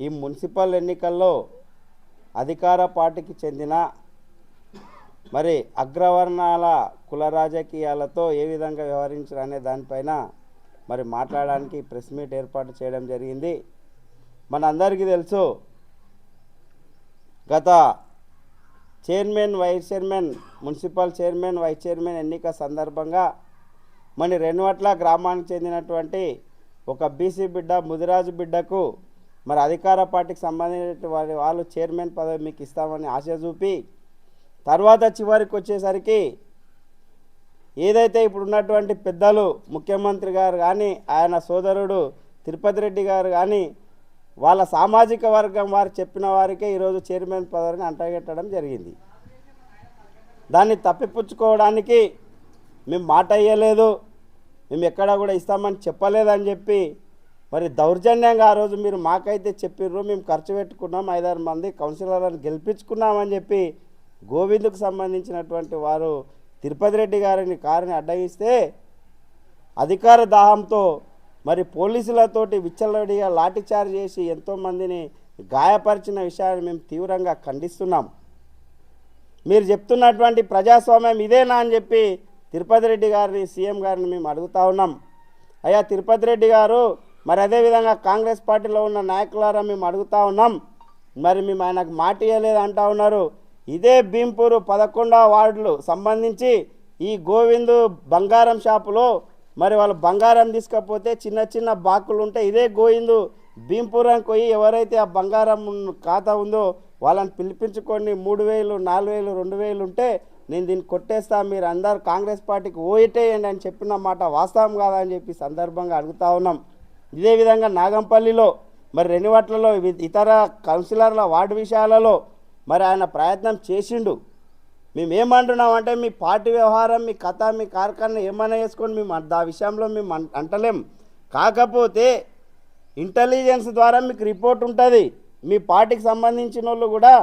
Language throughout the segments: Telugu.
ఈ మున్సిపల్ ఎన్నికల్లో అధికార పార్టీకి చెందిన మరి అగ్రవర్ణాల కుల రాజకీయాలతో ఏ విధంగా వ్యవహరించారు అనే దానిపైన మరి మాట్లాడడానికి ప్రెస్ మీట్ ఏర్పాటు చేయడం జరిగింది. మనందరికీ తెలుసు గత chairman vice chairman municipal chairman vice chairman ఎన్నిక సందర్భంగా మరి రెన్వట్ల గ్రామానికి చెందినటువంటి ఒక బీసీ బిడ్డ ముదిరాజు బిడ్డకు మరి అధికార పార్టీకి సంబంధించిన వారి వాళ్ళు చైర్మన్ పదవి మీకు ఇస్తామని ఆశ చూపి తర్వాత చివరికి వచ్చేసరికి ఏదైతే ఇప్పుడు ఉన్నటువంటి పెద్దలు ముఖ్యమంత్రి గారు కానీ ఆయన సోదరుడు తిరుపతి రెడ్డి గారు కానీ వాళ్ళ సామాజిక వర్గం వారు చెప్పిన వారికే ఈరోజు చైర్మన్ పదవిని అంటగెట్టడం జరిగింది. దాన్ని తప్పిపుచ్చుకోవడానికి మేము మాట అయ్యలేదు మేము ఎక్కడా కూడా ఇస్తామని చెప్పలేదని చెప్పి మరి దౌర్జన్యంగా ఆ రోజు మీరు మాకైతే చెప్పిర్రు మేము ఖర్చు పెట్టుకున్నాం ఐదారు మంది కౌన్సిలర్లను గెలిపించుకున్నామని చెప్పి గోవిందుకు సంబంధించినటువంటి వారు తిరుపతి రెడ్డి గారిని కారుని అడ్డగిస్తే అధికార దాహంతో మరి పోలీసులతోటి విచ్చలవిడిగా లాఠీచార్జ్ చేసి ఎంతోమందిని గాయపరిచిన విషయాన్ని మేము తీవ్రంగా ఖండిస్తున్నాం. మీరు చెప్తున్నటువంటి ప్రజాస్వామ్యం ఇదేనా అని చెప్పి తిరుపతి రెడ్డి గారిని సీఎం గారిని మేము అడుగుతా ఉన్నాం. అయ్యా తిరుపతి రెడ్డి గారు మరి అదేవిధంగా కాంగ్రెస్ పార్టీలో ఉన్న నాయకులారా మేము అడుగుతా ఉన్నాం మరి మేము ఆయనకు మాట ఇవ్వలేదు అంటా ఉన్నారు. ఇదే భీంపూరు పదకొండవ వార్డులు సంబంధించి ఈ గోవిందు బంగారం షాపులో మరి వాళ్ళు బంగారం తీసుకపోతే చిన్న చిన్న బాకులు ఉంటే ఇదే గోవిందు భీంపురం పోయి ఎవరైతే ఆ బంగారం ఖాతా ఉందో వాళ్ళని పిలిపించుకొని మూడు వేలు నాలుగు వేలు రెండు వేలు ఉంటే నేను దీన్ని కొట్టేస్తా మీరు అందరు కాంగ్రెస్ పార్టీకి ఓయిటేయండి అని చెప్పిన మాట వాస్తవం కాదా అని చెప్పి సందర్భంగా అడుగుతా ఉన్నాం. ఇదే విధంగా నాగంపల్లిలో మరి రెనివట్లలో ఇతర కౌన్సిలర్ల వార్డు విషయాలలో మరి ఆయన ప్రయత్నం చేసిండు. మేమేమంటున్నామంటే మీ పార్టీ వ్యవహారం మీ కథ మీ కార్ఖాన ఏమైనా వేసుకొని మేము ఆ విషయంలో మేము అంటలేం. కాకపోతే ఇంటెలిజెన్స్ ద్వారా మీకు రిపోర్ట్ ఉంటుంది. మీ పార్టీకి సంబంధించిన వాళ్ళు కూడా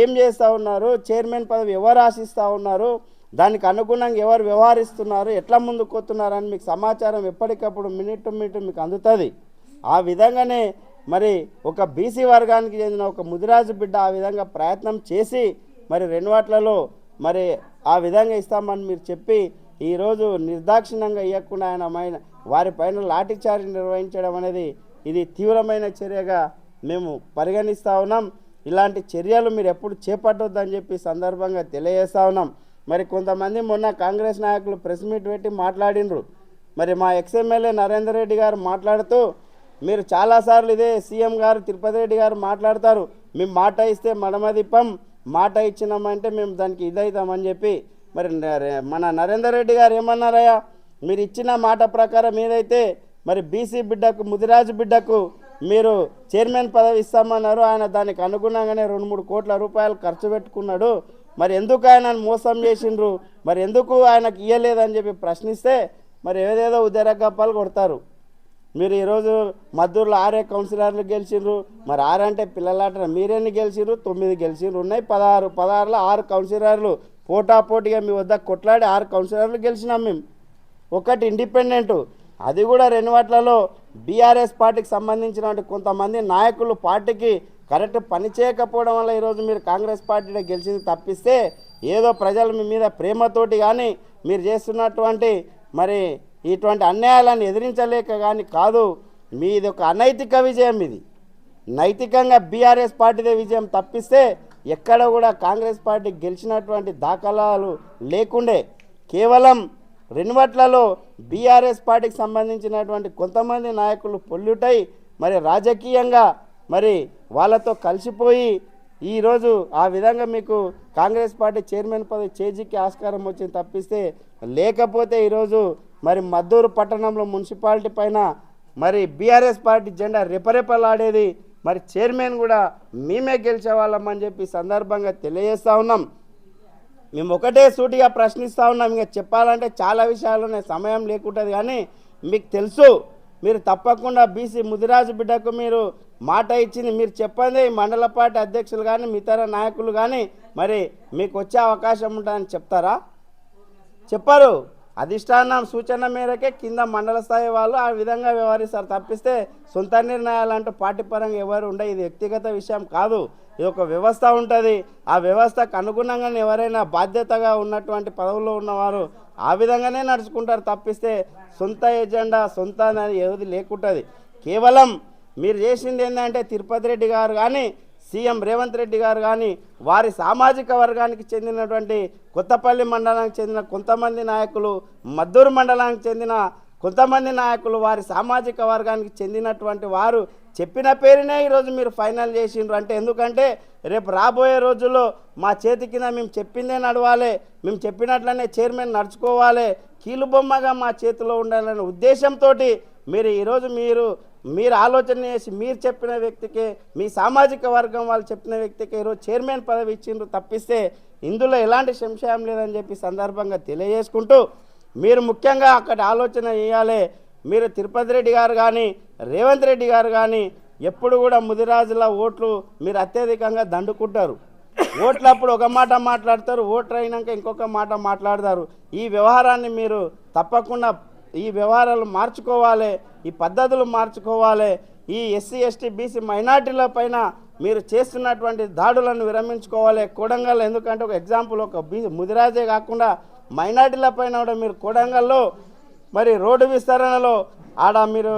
ఏం చేస్తూ ఉన్నారు? చైర్మన్ పదవి ఎవరు ఆశిస్తూ ఉన్నారు? దానికి అనుగుణంగా ఎవరు వ్యవహరిస్తున్నారు ఎట్లా ముందుకు వస్తున్నారని మీకు సమాచారం ఎప్పటికప్పుడు మినిట్ టు మినిట్ మీకు అందుతుంది. ఆ విధంగానే మరి ఒక బీసీ వర్గానికి చెందిన ఒక ముదిరాజు బిడ్డ ఆ విధంగా ప్రయత్నం చేసి మరి రెన్వాట్లలో మరి ఆ విధంగా ఇస్తామని మీరు చెప్పి ఈరోజు నిర్దాక్షిణ్యంగా ఇవ్వకుండా ఆయన వారి వారిపైన లాఠీచార్జ్ నిర్వహించడం అనేది ఇది తీవ్రమైన చర్యగా మేము పరిగణిస్తూ ఉన్నాం. ఇలాంటి చర్యలు మీరు ఎప్పుడు చేపట్టొద్దని చెప్పి సందర్భంగా తెలియజేస్తూ ఉన్నాం. మరి కొంతమంది మొన్న కాంగ్రెస్ నాయకులు ప్రెస్ మీట్ పెట్టి మాట్లాడినరు మరి మా ఎక్స్ఎమ్మెల్యే నరేందర్ రెడ్డి గారు మాట్లాడుతూ మీరు చాలాసార్లు ఇదే సీఎం గారు తిరుపతి రెడ్డి గారు మాట్లాడతారు మేము మాట ఇస్తే మడమదిప్పం మాట ఇచ్చినామంటే మేము దానికి ఇదవుతామని చెప్పి. మరి మన నరేందర్ రెడ్డి గారు ఏమన్నారయ్యా? మీరు ఇచ్చిన మాట ప్రకారం ఏదైతే మరి బీసీ బిడ్డకు ముదిరాజు బిడ్డకు మీరు చైర్మన్ పదవి ఇస్తామన్నారు ఆయన దానికి అనుగుణంగానే రెండు మూడు కోట్ల రూపాయలు ఖర్చు పెట్టుకున్నాడు. మరి ఎందుకు ఆయన మోసం చేసిండ్రు? మరి ఎందుకు ఆయనకు ఇయ్యలేదని చెప్పి ప్రశ్నిస్తే మరి ఏదేదో ఉదరగప్పాలు కొడతారు. మీరు ఈరోజు మద్దూరులో ఆరే కౌన్సిలర్లు గెలిచిండ్రు మరి ఆరు అంటే పిల్లలాట మీరెన్ని గెలిచిండ్రు? తొమ్మిది గెలిచిండ్రు. ఉన్నాయి పదహారు పదహారులో ఆరు కౌన్సిలర్లు. పోటాపోటీగా మీ వద్ద కొట్లాడి ఆరు కౌన్సిలర్లు గెలిచినాం మేము. ఒకటి ఇండిపెండెంట్. అది కూడా రెన్నివాట్లలో బీఆర్ఎస్ పార్టీకి సంబంధించిన కొంతమంది నాయకులు పార్టీకి కరెక్ట్ పని చేయకపోవడం వల్ల ఈరోజు మీరు కాంగ్రెస్ పార్టీని గెలిచింది తప్పిస్తే ఏదో ప్రజలు మీ మీద ప్రేమతోటి కానీ మీరు చేస్తున్నటువంటి మరి ఇటువంటి అన్యాయాలను ఎదిరించలేక కానీ కాదు మీది ఒక అనైతిక విజయం ఇది. నైతికంగా బీఆర్ఎస్ పార్టీదే విజయం తప్పిస్తే ఎక్కడ కూడా కాంగ్రెస్ పార్టీ గెలిచినటువంటి దాఖలాలు లేకుండే కేవలం రెన్వట్లలో బీఆర్ఎస్ పార్టీకి సంబంధించినటువంటి కొంతమంది నాయకులు పొల్లుటై మరి రాజకీయంగా మరి వాళ్ళతో కలిసిపోయి ఈరోజు ఆ విధంగా మీకు కాంగ్రెస్ పార్టీ చైర్మన్ పదవి చేజీకి ఆస్కారం వచ్చింది తప్పిస్తే లేకపోతే ఈరోజు మరి మద్దూరు పట్టణంలో మున్సిపాలిటీ పైన మరి బీఆర్ఎస్ పార్టీ జెండా రెపరెపలాడేది మరి చైర్మన్ కూడా మేమే గెలిచే వాళ్ళమని చెప్పి సందర్భంగా తెలియజేస్తా ఉన్నాం. మేము ఒకటే సూటిగా ప్రశ్నిస్తూ ఉన్నాం. ఇంకా చెప్పాలంటే చాలా విషయాలు ఉన్నాయి సమయం లేకుంటుంది కానీ మీకు తెలుసు మీరు తప్పకుండా బీసీ ముదిరాజు బిడ్డకు మీరు మాట ఇచ్చింది మీరు చెప్పండి. మండల పార్టీ అధ్యక్షులు కానీ ఇతర నాయకులు కానీ మరి మీకు వచ్చే అవకాశం ఉంటుందని చెప్తారా? చెప్పారు. అధిష్టానం సూచన మేరకే కింద మండల స్థాయి వాళ్ళు ఆ విధంగా వ్యవహరిస్తారు. తప్పిస్తే సొంత నిర్ణయాలు అంటూ పార్టీ పరంగా ఎవరు ఉండే ఇది వ్యక్తిగత విషయం కాదు. ఇది ఒక వ్యవస్థ ఉంటుంది. ఆ వ్యవస్థకు అనుగుణంగానే ఎవరైనా బాధ్యతగా ఉన్నటువంటి పదవుల్లో ఉన్నవారు ఆ విధంగానే నడుచుకుంటారు. తప్పిస్తే సొంత ఎజెండా సొంత అనేది ఏది లేకుంటుంది. కేవలం మీరు చేసింది ఏంటంటే తిరుపతి రెడ్డి గారు కానీ సీఎం రేవంత్ రెడ్డి గారు కానీ వారి సామాజిక వర్గానికి చెందినటువంటి కొత్తపల్లి మండలానికి చెందిన కొంతమంది నాయకులు మద్దూరు మండలానికి చెందిన కొంతమంది నాయకులు వారి సామాజిక వర్గానికి చెందినటువంటి వారు చెప్పిన పేరునే ఈరోజు మీరు ఫైనల్ చేసిండ్రు. అంటే ఎందుకంటే రేపు రాబోయే రోజుల్లో మా చేతి కింద మేము చెప్పిందే నడవాలి మేము చెప్పినట్లనే చైర్మన్ నడుచుకోవాలి కీలుబొమ్మగా మా చేతిలో ఉండాలనే ఉద్దేశంతో మీరు ఈరోజు మీరు మీరు ఆలోచన చేసి మీరు చెప్పిన వ్యక్తికి మీ సామాజిక వర్గం వాళ్ళు చెప్పిన వ్యక్తికి ఈరోజు చైర్మన్ పదవి ఇచ్చిండ్రు తప్పిస్తే ఇందులో ఎలాంటి సంశయం లేదని చెప్పి సందర్భంగా తెలియజేసుకుంటూ మీరు ముఖ్యంగా అక్కడ ఆలోచన చేయాలి. మీరు తిరుపతి రెడ్డి గారు కానీ రేవంత్ రెడ్డి గారు కానీ ఎప్పుడు కూడా ముదిరాజుల ఓట్లు మీరు అత్యధికంగా దండుకుంటారు. ఓట్లప్పుడు ఒక మాట మాట్లాడతారు ఓట్లు అయినాక ఇంకొక మాట మాట్లాడతారు. ఈ వ్యవహారాన్ని మీరు తప్పకుండా ఈ వ్యవహారాలు మార్చుకోవాలి ఈ పద్ధతులు మార్చుకోవాలి. ఈ ఎస్సీ ఎస్టీ బీసీ మైనార్టీల పైన మీరు చేస్తున్నటువంటి దాడులను విరమించుకోవాలి. కొడంగల్ ఎందుకంటే ఒక ఎగ్జాంపుల్ ఒక బీ ముదిరాజే కాకుండా మైనార్టీల పైన కూడా మీరు కొడంగల్లో మరి రోడ్డు విస్తరణలో ఆడ మీరు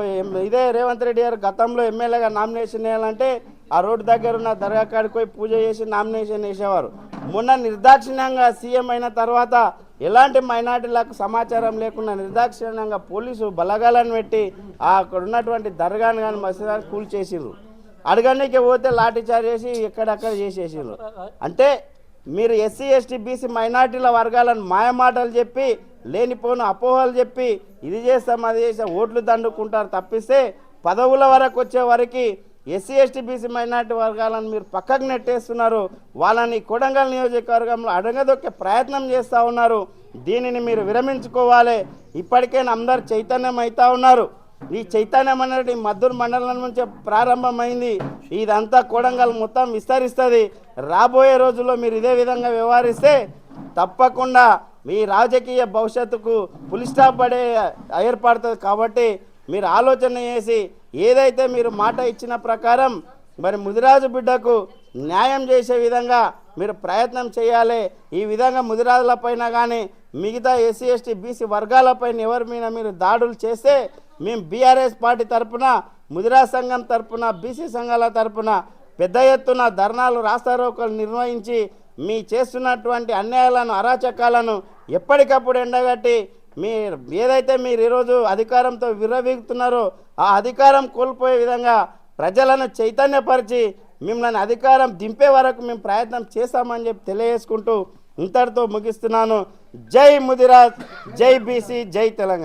ఇదే రేవంత్ రెడ్డి గారు గతంలో ఎమ్మెల్యేగా నామినేషన్ వేయాలంటే ఆ రోడ్డు దగ్గర ఉన్న దర్గా కాడికి పోయి పూజ చేసి నామినేషన్ వేసేవారు. మొన్న నిర్దాక్షిణ్యంగా సీఎం అయిన తర్వాత ఎలాంటి మైనార్టీలకు సమాచారం లేకుండా నిర్దాక్షిణ్యంగా పోలీసు బలగాలను పెట్టి అక్కడ ఉన్నటువంటి దర్గాను కానీ మసీదాన్ని కూల్చేసిండ్రు అడగడానికి పోతే లాఠీచార్జ్ చేసి ఎక్కడక్కడ చేసేసిండ్రు అంటే మీరు ఎస్సీ ఎస్టీ బీసీ మైనార్టీల వర్గాలను మాయమాటలు చెప్పి లేనిపోను అపోహలు చెప్పి ఇది చేస్తాం అది చేస్తాం ఓట్లు దండుకుంటారు తప్పిస్తే పదవుల వరకు వచ్చే వరకు ఎస్సీ ఎస్టీ బీసీ మైనార్టీ వర్గాలను మీరు పక్కకు నెట్టేస్తున్నారు. వాళ్ళని కొడంగల్ నియోజకవర్గంలో అడగదొక్కే ప్రయత్నం చేస్తూ ఉన్నారు. దీనిని మీరు విరమించుకోవాలి. ఇప్పటికైనా అందరు చైతన్యం అవుతా ఉన్నారు. ఈ చైతన్యం అనేది మద్దూరు మండలం నుంచి ప్రారంభమైంది. ఇదంతా కొడంగల్ మొత్తం విస్తరిస్తుంది. రాబోయే రోజుల్లో మీరు ఇదే విధంగా వ్యవహరిస్తే తప్పకుండా మీ రాజకీయ భవిష్యత్తుకు పులిస్టాప్ పడే ఏర్పడుతుంది కాబట్టి మీరు ఆలోచన చేసి ఏదైతే మీరు మాట ఇచ్చిన ప్రకారం మరి ముదిరాజు బిడ్డకు న్యాయం చేసే విధంగా మీరు ప్రయత్నం చేయాలి. ఈ విధంగా ముదిరాజులపైన కానీ మిగతా ఎస్సీ ఎస్టీ బీసీ వర్గాలపైన ఎవరి మీద మీరు దాడులు చేస్తే మేము బీఆర్ఎస్ పార్టీ తరఫున ముదిరా సంఘం తరఫున బీసీ సంఘాల తరపున పెద్ద ఎత్తున ధర్నాలు రాస్తారోకలు నిర్వహించి మీ చేస్తున్నటువంటి అన్యాయాలను అరాచకాలను ఎప్పటికప్పుడు ఎండగట్టి మీ ఏదైతే మీరు ఈరోజు అధికారంతో విర్రవీగుతున్నారో ఆ అధికారం కోల్పోయే విధంగా ప్రజలను చైతన్యపరిచి మిమ్మల్ని అధికారం దింపే వరకు మేము ప్రయత్నం చేస్తామని చెప్పి తెలియజేసుకుంటూ ఇంతటితో ముగిస్తున్నాను. జై ముదిరాజ్ జై బీసీ జై తెలంగాణ.